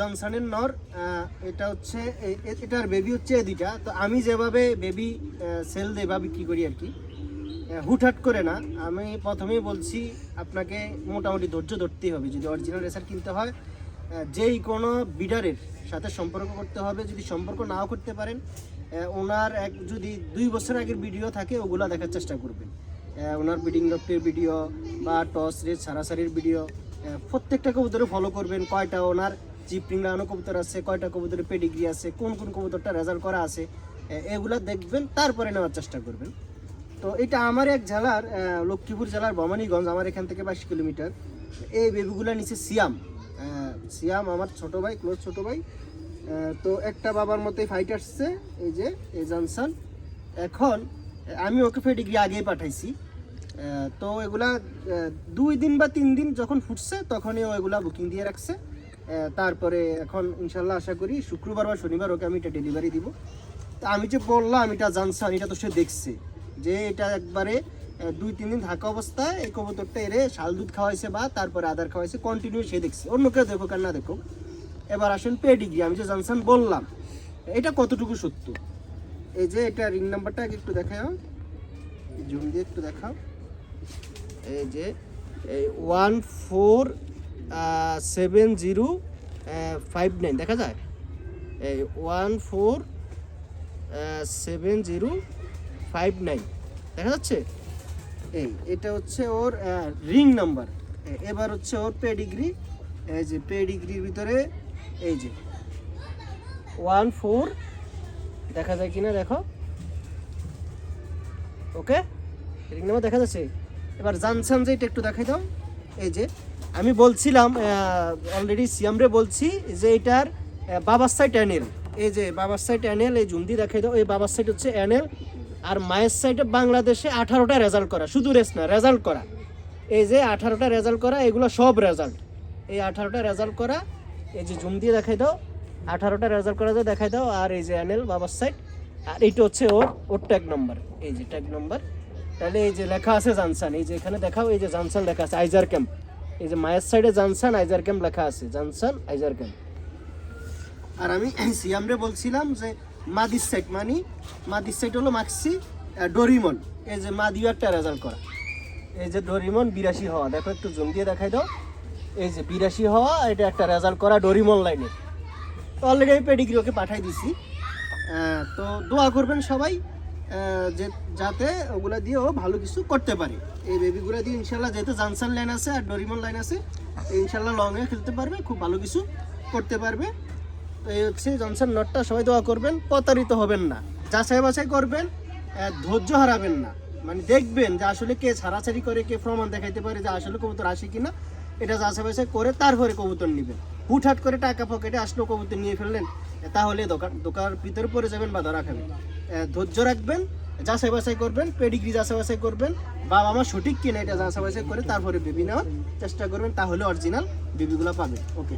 জনসনের নর এটা হচ্ছে এটার বেবি হচ্ছে দুইটা তো আমি যেভাবে বেবি সেল দেই বা বিক্রি করি আর কি হুটহাট করে না। আমি প্রথমেই বলছি, আপনাকে মোটামুটি ধৈর্য ধরতেই হবে। যদি অরিজিনাল রেসার কিনতে হয় যেই কোনো বিডারের সাথে সম্পর্ক করতে হবে, যদি সম্পর্ক নাও করতে পারেন ওনার এক, যদি দুই বছর আগের ভিডিও থাকে, ওগুলো দেখার চেষ্টা করবেন। ওনার ব্রিডিং ডক্টরের ভিডিও বা টস রেট, সারাসারির ভিডিও প্রত্যেকটাকে প্রত্যেকটা কবুতরে ফলো করবেন, কয়টা ওনার জিপিং লাগানো কবুতর আছে, কয়টা কবুতরের পেডিগ্রি আছে, কোন কোন কবুতরটা রেজাল্ট করা আছে এগুলা দেখবেন, তারপরে নেওয়ার চেষ্টা করবেন। তো এটা আমার এক জেলার লক্ষ্মীপুর জেলার ভবানীগঞ্জ, আমার এখান থেকে বাইশ কিলোমিটার। এই বেবিগুলা নিচে সিয়াম সিয়াম আমার ছোট ভাই ক্লোজ ছোট ভাই। তো একটা বাবার মতোই ফাইট আসছে, এই যে, এই জনসন। এখন, আমি ওকে ফেডিগ্রি আগেই পাঠাইছি। তো এগুলা দুই দিন বা তিন দিন যখন ফুটছে, তখনই ও এগুলা বুকিং দিয়ে রাখছে। তারপরে এখন ইনশাল্লাহ আশা করি শুক্রবার বা শনিবার ওকে আমি এটা ডেলিভারি দিব। তা আমি যে বললাম, এটা জানসান, এটা তো সে দেখছে যে এটা একবারে দুই, তিন দিন থাকা অবস্থায় এই কবুতরটা এরে শাল দুধ খাওয়াইছে বা তারপরে আদার খাওয়াইছে কন্টিনিউ সে দেখছে। অন্য কেউ দেখো আর না দেখো এবার আসেন পেডিগ্রি আমি যে জানসান বললাম, এটা কতটুকু সত্য? এই যে এটা রিং নাম্বারটা একটু দেখাও। জুম দিয়ে একটু দেখাও। এই যে, এই one four seven zero five nine দেখা যায়? এই one four seven zero five nine দেখা যাচ্ছে? এই, এটা হচ্ছে ওর রিং নাম্বার এবার হচ্ছে ওর পেডিগ্রি এই যে পেডিগ্রির ভিতরে, এই যে ওয়ান ফোর দেখা যায় কিনা, দেখো। ওকে রিং নাম্বার দেখা যাচ্ছে? এবার জানসান যে এটা একটু দেখাই দাও। এই যে আমি বলছিলাম অলরেডি সিয়ামরে বলছি যে এটার বাবার সাইড অ্যানেল এই যে বাবার সাইড অ্যানেল এই জুমদি দেখাই দাও, এই বাবার সাইড হচ্ছে অ্যানেল আর মায়ের সাইডে বাংলাদেশে আঠারোটা রেজাল্ট করা, শুধু রেস না রেজাল্ট করা। এই যে আঠারোটা রেজাল্ট করা, এগুলো সব রেজাল্ট এই আঠারোটা রেজাল্ট করা, এই যে জুম দিয়ে দেখাই দাও, আঠারোটা রেজাল্ট করা যায় দেখাই দাও, আর এই যে অ্যানেল বাবার সাইড আর এইটা হচ্ছে ওর ওর ট্যাগ নাম্বার এই যে ট্যাগ নাম্বার তাহলে এই যে লেখা আছে জানসান, এই যে এখানে দেখাও, এই যে জানসান লেখা আছে আইজার ক্যাম্প এই যে মায়ের সাইডে জানসান, আইজার ক্যাম্প লেখা আছে। জানসান, আইজার ক্যাম্প। আর আমি সিয়ামরে বলছিলাম যে মাদির সাইড মানি, মাদির সাইড হলো মাক্সি ডোরিমন। এই যে মাদিও একটা রেজাল্ট করা। এই যে ডোরিমন, বিরাশি হওয়া। দেখো একটু জুম দিয়ে দেখাই দাও। এই যে বিরাশি হওয়া, এটা একটা রেজাল্ট করা ডোরিমন লাইনে। অলরেডি আমি পেডিগ্রি ওকে পাঠাই দিছি। তো দোয়া করবেন সবাই। যে যাতে ওগুলা দিয়ে ভালো কিছু করতে পারে। এই বেবিগুলো দিয়ে ইনশাল্লাহ যেহেতু জানসান লাইন আছে আর ডরিমন লাইন আছে, ইনশাল্লাহ লংয়ে খেলতে পারবে, খুব ভালো কিছু করতে পারবে। এই হচ্ছে জনসন নটটা সবাই দোয়া করবেন, প্রতারিত হবেন না। যাচাই বাছাই করবেন ধৈর্য হারাবেন না। মানে দেখবেন যে আসলে কে ছাড়াছাড়ি করে, কে প্রমাণ দেখাইতে পারে যে আসলে কবুতর আসে কিনা, এটা যাচাই বাছাই করে তারপরে কবুতর নেবেন হুটহাট করে টাকা পকেটে আসলো, কবুতর নিয়ে ফেললেন, তাহলে দোকান দোকানের ভিতরে পড়ে যাবেন বা ধরা খাবেন। ধৈর্য রাখবেন, যাচাই বাছাই করবেন পেডিগ্রি যাচাই বাছাই করবেন বা আমার সঠিক কিনা এটা যাচাই বাছাই করে তারপরে বেবি নেওয়ার চেষ্টা করবেন, তাহলে অরিজিনাল বেবিগুলো পাবেন। ওকে